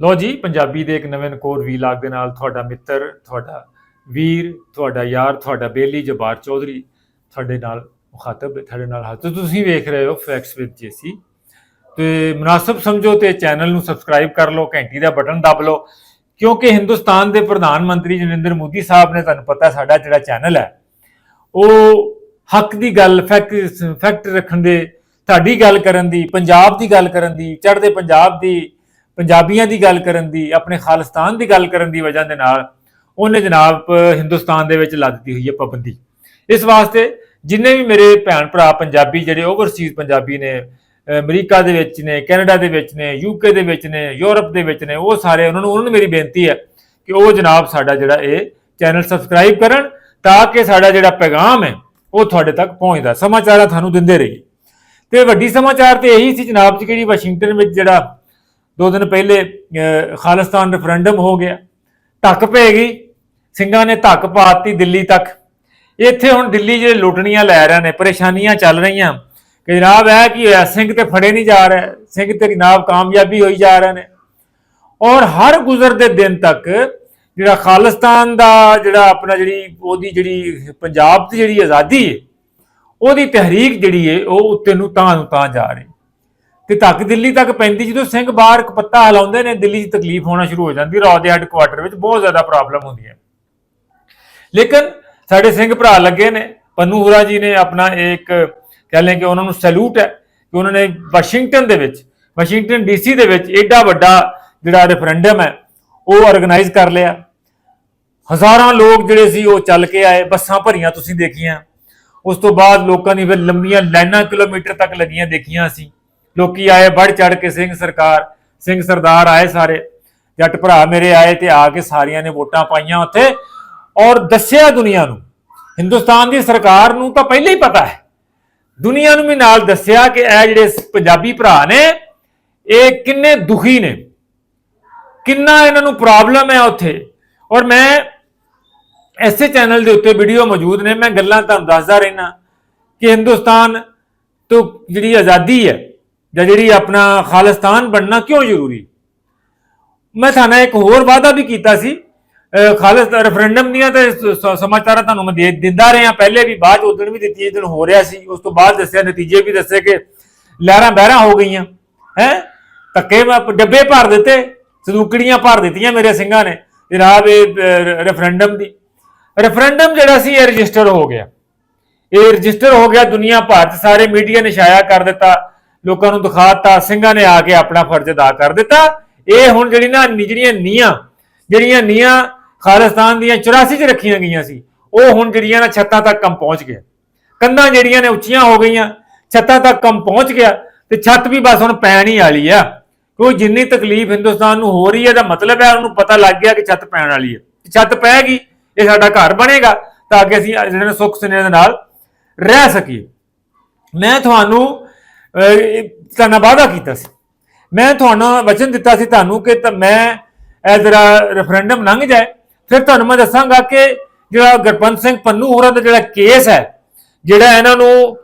ਲੋ ਜੀ, ਪੰਜਾਬੀ ਦੇ ਇੱਕ ਨਵੇਂ ਨਕੋਰ ਵੀਲਾਗ ਦੇ ਨਾਲ ਤੁਹਾਡਾ ਮਿੱਤਰ, ਤੁਹਾਡਾ ਵੀਰ, ਤੁਹਾਡਾ ਯਾਰ, ਤੁਹਾਡਾ ਬੇਲੀ ਜਬਾਰ ਚੌਧਰੀ ਤੁਹਾਡੇ ਨਾਲ ਮੁਖਾਤਬ, ਤੁਹਾਡੇ ਨਾਲ ਹਾਜ਼ਰ। ਤੁਸੀਂ ਵੇਖ ਰਹੇ ਹੋ ਫੈਕਟਸ ਵਿਦ ਜੇਸੀ ਤੇ ਮੁਨਾਸਬ ਸਮਝੋ ਤੇ ਚੈਨਲ ਨੂੰ ਸਬਸਕ੍ਰਾਈਬ ਕਰ ਲਓ, ਘੰਟੀ ਦਾ ਬਟਨ ਦਬ ਲਓ, ਕਿਉਂਕਿ ਹਿੰਦੁਸਤਾਨ ਦੇ ਪ੍ਰਧਾਨ ਮੰਤਰੀ ਨਰਿੰਦਰ ਮੋਦੀ ਸਾਹਿਬ ਨੇ ਤੁਹਾਨੂੰ ਪਤਾ ਸਾਡਾ ਜਿਹੜਾ ਚੈਨਲ ਹੈ, ਉਹ ਹੱਕ ਦੀ ਗੱਲ ਫੈਕਟ ਫੈਕਟ ਰੱਖਣ ਦੇ, ਤੁਹਾਡੀ ਗੱਲ ਕਰਨ ਦੀ, ਪੰਜਾਬ ਦੀ ਗੱਲ ਕਰਨ ਦੀ, ਚੜ੍ਹਦੇ ਪੰਜਾਬ ਦੀ ਪੰਜਾਬੀਆਂ ਦੀ ਗੱਲ ਕਰਨ ਦੀ, ਆਪਣੇ ਖਾਲਿਸਤਾਨ ਦੀ ਗੱਲ ਕਰਨ ਦੀ ਵਜ੍ਹਾ ਦੇ ਨਾਲ ਉਹਨੇ ਜਨਾਬ ਹਿੰਦੁਸਤਾਨ ਦੇ ਵਿੱਚ ਲਾ ਦਿੱਤੀ ਹੋਈ ਹੈ ਪਾਬੰਦੀ। ਇਸ ਵਾਸਤੇ ਜਿੰਨੇ ਵੀ ਮੇਰੇ ਭੈਣ ਭਰਾ ਪੰਜਾਬੀ ਜਿਹੜੇ ਓਵਰਸੀਜ਼ ਪੰਜਾਬੀ ਨੇ, ਅਮਰੀਕਾ ਦੇ ਵਿੱਚ ਨੇ, ਕੈਨੇਡਾ ਦੇ ਵਿੱਚ ਨੇ ਯੂਕੇ ਦੇ ਵਿੱਚ ਨੇ, ਯੂਰਪ ਦੇ ਵਿੱਚ ਨੇ, ਉਹ ਸਾਰੇ ਉਹਨਾਂ ਨੂੰ ਉਹਨਾਂ ਨੂੰ ਮੇਰੀ ਬੇਨਤੀ ਹੈ ਕਿ ਉਹ ਜਨਾਬ ਸਾਡਾ ਜਿਹੜਾ ਇਹ ਚੈਨਲ ਸਬਸਕ੍ਰਾਈਬ ਕਰਨ ਤਾਂ ਕਿ ਸਾਡਾ ਜਿਹੜਾ ਪੈਗਾਮ ਹੈ, ਉਹ ਤੁਹਾਡੇ ਤੱਕ ਪਹੁੰਚਦਾ। ਸਮਾਚਾਰਾਂ ਤੁਹਾਨੂੰ ਦਿੰਦੇ ਰਹੀਏ। ਤੇ ਵੱਡੀ ਸਮਾਚਾਰ ਤੇ ਇਹੀ ਸੀ ਜਨਾਬ ਜੀ ਕਿਹੜੀ ਵਾਸ਼ਿੰਗਟਨ ਵਿੱਚ ਜਿਹੜਾ ਦੋ ਦਿਨ ਪਹਿਲੇ ਖਾਲਿਸਤਾਨ ਰੈਫਰੈਂਡਮ ਹੋ ਗਿਆ। ਧੱਕ ਪੈ ਗਈ। ਸਿੰਘਾਂ ਨੇ ਧੱਕ ਪਾਤੀ ਦਿੱਲੀ ਤੱਕ। ਇੱਥੇ ਹੁਣ ਦਿੱਲੀ ਜਿਹੜੇ ਲੁੱਟਣੀਆਂ ਲੈ ਰਹੇ ਨੇ, ਪਰੇਸ਼ਾਨੀਆਂ ਚੱਲ ਰਹੀਆਂ। ਕਿ ਜਨਾਬ ਇਹ ਕਿ ਹੋਇਆ? ਸਿੰਘ ਤੇ ਫੜੇ ਨਹੀਂ ਜਾ ਰਹੇ। ਸਿੰਘ ਤੇ ਜਨਾਬ ਕਾਮਯਾਬੀ ਹੋਈ ਜਾ ਰਹੇ ਨੇ। ਔਰ ਹਰ ਗੁਜ਼ਰਦੇ ਦਿਨ ਤੱਕ ਜਿਹੜਾ ਖਾਲਿਸਤਾਨ ਦਾ ਜਿਹੜਾ ਆਪਣਾ ਜਿਹੜੀ, ਉਹਦੀ ਜਿਹੜੀ ਪੰਜਾਬ ਦੀ ਜਿਹੜੀ ਆਜ਼ਾਦੀ ਹੈ, ਉਹਦੀ ਤਹਿਰੀਕ ਜਿਹੜੀ ਹੈ, ਉਹ ਉੱਤੇ ਨੂੰ ਤਾਂ ਨੂੰ ਤਾਂ ਜਾ ਰਹੀ। ਤੇ ਤੱਕ ਦਿੱਲੀ ਤੱਕ ਪੈਂਦੀ ਜਦੋਂ ਸਿੰਘ ਬਾਹਰ ਇੱਕ ਪੱਤਾ ਹਿਲਾਉਂਦੇ ਨੇ, ਦਿੱਲੀ 'ਚ ਤਕਲੀਫ ਹੋਣਾ ਸ਼ੁਰੂ ਹੋ ਜਾਂਦੀ ਰੌ ਦੇ ਹੈੱਡਕੁਆਟਰ ਵਿੱਚ ਬਹੁਤ ਜ਼ਿਆਦਾ ਪ੍ਰੋਬਲਮ ਹੁੰਦੀ ਹੈ। ਲੇਕਿਨ ਸਾਡੇ ਸਿੰਘ ਭਰਾ ਲੱਗੇ ਨੇ, ਪੰਨੂ ਹੁਰਾ ਜੀ ਨੇ ਆਪਣਾ ਇੱਕ ਕਹਿ ਲیں ਕਿ ਉਹਨਾਂ ਨੂੰ ਸੈਲੂਟ ਹੈ ਕਿ ਉਹਨਾਂ ਨੇ ਵਾਸ਼ਿੰਗਟਨ ਦੇ ਵਿੱਚ ਵਾਸ਼ਿੰਗਟਨ ਡੀਸੀ ਦੇ ਵਿੱਚ ਐਡਾ ਵੱਡਾ ਜਿਹੜਾ ਰੈਫਰੈਂਡਮ ਹੈ, ਉਹ ਆਰਗੇਨਾਈਜ਼ ਕਰ ਲਿਆ। ਹਜ਼ਾਰਾਂ ਲੋਕ ਜਿਹੜੇ ਸੀ, ਉਹ ਚੱਲ ਕੇ ਆਏ, ਬੱਸਾਂ ਭਰੀਆਂ ਤੁਸੀਂ ਦੇਖੀਆਂ। ਉਸ ਤੋਂ ਬਾਅਦ ਲੋਕਾਂ ਦੀ ਫਿਰ ਲੰਮੀਆਂ ਲਾਈਨਾਂ ਕਿਲੋਮੀਟਰ ਤੱਕ ਲੱਗੀਆਂ ਦੇਖੀਆਂ ਸੀ ਲੋਕੀ ਆਏ ਵੱਧ ਚੜ ਕੇ ਸਿੰਘ ਸਰਕਾਰ, ਸਿੰਘ ਸਰਦਾਰ ਆਏ ਸਾਰੇ। ਜੱਟ ਭਰਾ ਮੇਰੇ ਆਏ ਤੇ ਆ ਕੇ ਸਾਰਿਆਂ ਨੇ ਵੋਟਾਂ ਪਾਈਆਂ ਉੱਥੇ। ਔਰ ਦੱਸਿਆ ਦੁਨੀਆ ਨੂੰ, ਹਿੰਦੁਸਤਾਨ ਦੀ ਸਰਕਾਰ ਨੂੰ ਤਾਂ ਪਹਿਲਾਂ ਹੀ ਪਤਾ ਹੈ। ਦੁਨੀਆ ਨੂੰ ਵੀ ਨਾਲ ਦੱਸਿਆ ਕਿ ਇਹ ਜਿਹੜੇ ਪੰਜਾਬੀ ਭਰਾ ਨੇ, ਇਹ ਕਿੰਨੇ ਦੁਖੀ ਨੇ। ਕਿੰਨਾ ਇਹਨਾਂ ਨੂੰ ਪ੍ਰੋਬਲਮ ਹੈ ਉੱਥੇ। ਔਰ ਮੈਂ ਐਸੇ ਚੈਨਲ ਦੇ ਉੱਤੇ ਵੀਡੀਓ ਮੌਜੂਦ ਨੇ, ਮੈਂ ਗੱਲਾਂ ਤੁਹਾਨੂੰ ਦੱਸਦਾ ਰਹਿਣਾ ਕਿ ਹਿੰਦੁਸਤਾਨ ਤੋਂ ਜਿਹੜੀ ਆਜ਼ਾਦੀ ਹੈ ਜਾਂ ਜਿਹੜੀ ਆਪਣਾ ਖਾਲਿਸਤਾਨ ਬਣਨਾ ਕਿਉਂ ਜ਼ਰੂਰੀ? ਮੈਂ ਤੁਹਾਨੂੰ ਇੱਕ ਹੋਰ ਵਾਅਦਾ ਵੀ ਕੀਤਾ ਸੀ। ਅਹ ਰੈਫਰੈਂਡਮ ਦੀਆਂ ਤੇ ਸਮਾਚਾਰਾਂ ਤੁਹਾਨੂੰ ਮੈਂ ਦੇ ਦਿੰਦਾ ਰਿਹਾ। ਪਹਿਲੇ ਵੀ ਬਾਅਦ ਉਦੋਂ ਵੀ ਦਿੱਤੀ ਦਿਨ ਹੋ ਰਿਹਾ ਸੀ। ਉਸ ਤੋਂ ਬਾਅਦ ਦੱਸਿਆ, ਨਤੀਜੇ ਵੀ ਦੱਸੇ ਕਿ ਲਹਿਰਾਂ ਬਹਿਰਾਂ ਹੋ ਗਈਆਂ। ਹੈ? ਧੱਕੇ ਡੱਬੇ ਭਰ ਦਿੱਤੇ। ਸਦੂਕੜੀਆਂ ਭਰ ਦਿੱਤੀਆਂ ਮੇਰੇ ਸਿੰਘਾਂ ਨੇ। ਜਨਾਬ ਇਹ ਰੈਫਰੈਂਡਮ ਦੀ। ਰੈਫਰੈਂਡਮ ਜਿਹੜਾ ਸੀ, ਇਹ ਰਜਿਸਟਰ ਹੋ ਗਿਆ। ਇਹ ਰਜਿਸਟਰ ਹੋ ਗਿਆ। ਦੁਨੀਆ ਭਰ 'ਚ ਸਾਰੇ ਮੀਡੀਆ ਨੇ ਛਾਇਆ ਕਰ ਦਿੱਤਾ। ਲੋਕਾਂ ਨੂੰ ਦਿਖਾਤਾ ਸਿੰਘਾਂ ਨੇ ਆ ਕੇ ਆਪਣਾ ਫਰਜ਼ ਅਦਾ ਕਰ ਦਿੱਤਾ। ਇਹ ਹੁਣ ਜਿਹੜੀ ਨਾ ਜਿਹੜੀਆਂ ਨੀਆਂ ਜਿਹੜੀਆਂ ਨੀਆਂ ਖਾਲਿਸਤਾਨ ਦੀਆਂ 84 ਚ ਰੱਖੀਆਂ ਗਈਆਂ ਸੀ, ਉਹ ਹੁਣ ਜਿਹੜੀਆਂ ਨਾ ਛੱਤਾਂ ਤੱਕ ਕੰਮ ਪਹੁੰਚ ਗਿਆ। ਕੰਧਾਂ ਜਿਹੜੀਆਂ ਨੇ ਉੱਚੀਆਂ ਹੋ ਗਈਆਂ, ਛੱਤਾਂ ਤੱਕ ਕੰਮ ਪਹੁੰਚ ਗਿਆ ਤੇ ਛੱਤ ਵੀ ਬਸ ਹੁਣ ਪੈਣ ਹੀ ਵਾਲੀ ਆ। ਕੋਈ ਜਿੰਨੀ ਤਕਲੀਫ ਹਿੰਦੁਸਤਾਨ ਨੂੰ ਹੋ ਰਹੀ ਹੈ ਦਾ ਮਤਲਬ ਹੈ ਉਹਨੂੰ ਪਤਾ ਲੱਗ ਗਿਆ ਕਿ ਛੱਤ ਪੈਣ ਵਾਲੀ ਹੈ ਛੱਤ ਪੈ ਗਈ ਇਹ ਸਾਡਾ ਘਰ ਬਣੇਗਾ, ਤਾਂ ਕਿ ਅਸੀਂ ਜਿਹੜੇ ਸੁੱਖ ਸੁਨੇਹੇ ਦੇ ਨਾਲ ਰਹਿ ਸਕੀਏ। ਮੈਂ ਤੁਹਾਨੂੰ ਤੁਹਾਨੂੰ ਵਾਅਦਾ ਕੀਤਾ ਸੀ। ਮੈਂ ਤੁਹਾਨੂੰ ਵਚਨ ਦਿੱਤਾ ਸੀ ਤੁਹਾਨੂੰ ਕਿ ਤਾਂ ਮੈਂ ਇਹ ਜਿਹੜਾ ਰੈਫਰੈਂਡਮ ਲੰਘ ਜਾਏ, ਫਿਰ ਤੁਹਾਨੂੰ ਮੈਂ ਦੱਸਾਂਗਾ ਕਿ ਜਿਹੜਾ ਗੁਰਪੰਤ ਸਿੰਘ ਪੰਨੂ ਹੋਰਾਂ ਦਾ ਜਿਹੜਾ ਕੇਸ ਹੈ, ਜਿਹੜਾ ਇਹਨਾਂ ਨੂੰ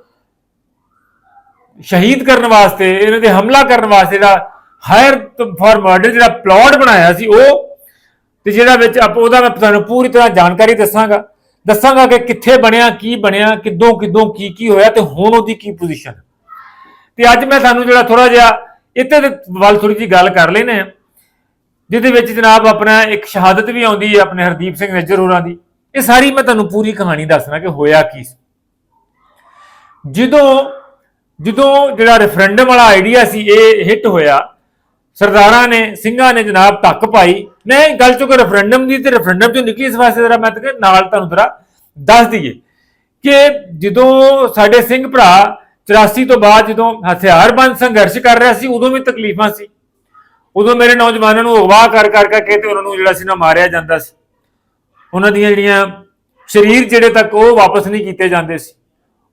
ਸ਼ਹੀਦ ਕਰਨ ਵਾਸਤੇ, ਇਹਨਾਂ ਦੇ ਹਮਲਾ ਕਰਨ ਵਾਸਤੇ ਜਿਹੜਾ ਹਾਇਰ ਫॉर ਮਰਡਰ ਜਿਹੜਾ ਪਲਾਟ ਬਣਾਇਆ ਸੀ ਉਹ, ਤੇ ਜਿਹੜਾ ਵਿੱਚ ਆਪ ਉਹਦਾ ਮੈਂ ਤੁਹਾਨੂੰ ਪੂਰੀ ਤਰ੍ਹਾਂ ਜਾਣਕਾਰੀ ਦੱਸਾਂਗਾ। ਦੱਸਾਂਗਾ ਕਿ ਕਿੱਥੇ ਬਣਿਆ, ਕੀ ਬਣਿਆ, ਕਿੱਦੋਂ ਕਿੱਦੋਂ, ਕੀ ਕੀ ਹੋਇਆ ਤੇ ਹੁਣ ਉਹਦੀ ਕੀ ਪੋਜੀਸ਼ਨ ਤੇ ਅੱਜ ਮੈਂ ਤੁਹਾਨੂੰ ਜਿਹੜਾ ਥੋੜਾ ਜਿਹਾ ਇੱਥੇ ਦੇ ਵੱਲ ਥੋੜੀ ਜੀ ਗੱਲ ਕਰ ਲੈਨੇ ਆ ਜਿਹਦੇ ਵਿੱਚ ਜਨਾਬ ਆਪਣਾ ਇੱਕ ਸ਼ਹਾਦਤ ਵੀ ਆਉਂਦੀ ਹੈ ਆਪਣੇ ਹਰਦੀਪ ਸਿੰਘ ਨੱਜਰ ਹੋਰਾਂ ਦੀ। ਇਹ ਸਾਰੀ ਮੈਂ ਤੁਹਾਨੂੰ ਪੂਰੀ ਕਹਾਣੀ ਦੱਸਣਾ ਕਿ ਹੋਇਆ ਕੀ ਸੀ। ਜਦੋਂ ਜਦੋਂ ਜਿਹੜਾ ਰੈਫਰੈਂਡਮ ਵਾਲਾ ਆਈਡੀਆ ਸੀ, ਇਹ ਹਿੱਟ ਹੋਇਆ, ਸਰਦਾਰਾਂ ਨੇ, ਸਿੰਘਾਂ ਨੇ ਜਨਾਬ ਧੱਕ ਪਾਈ। ਮੈਂ ਗੱਲ ਚੁੱਕ ਰੈਫਰੈਂਡਮ ਦੀ ਤੇ ਰੈਫਰੈਂਡਮ ਤੋਂ ਨਿਕਲੀ ਇਸ ਵਾਸਤੇ ਜਰਾ ਮੈਂ ਤਾਂ ਨਾਲ ਤੁਹਾਨੂੰ ਜਰਾ ਦੱਸ ਦਈਏ ਕਿ ਜਦੋਂ ਸਾਡੇ ਸਿੰਘ ਭਰਾ 84 ਤੋਂ ਬਾਅਦ ਜਦੋਂ ਹਥਿਆਰਬੰਦ ਸੰਘਰਸ਼ ਕਰ ਰਿਹਾ ਸੀ, ਉਦੋਂ ਵੀ ਤਕਲੀਫਾਂ ਸੀ। ਉਦੋਂ ਮੇਰੇ ਨੌਜਵਾਨਾਂ ਨੂੰ ਅਗਵਾ ਕਰ ਕਰ ਕਰਕੇ ਤੇ ਉਹਨਾਂ ਨੂੰ ਜਿਹੜਾ ਸੀ ਨਾ ਮਾਰਿਆ ਜਾਂਦਾ ਸੀ। ਉਹਨਾਂ ਦੀਆਂ ਜਿਹੜੀਆਂ ਸਰੀਰ ਜਿਹੜੇ ਤੱਕ ਉਹ ਵਾਪਸ ਨਹੀਂ ਕੀਤੇ ਜਾਂਦੇ ਸੀ।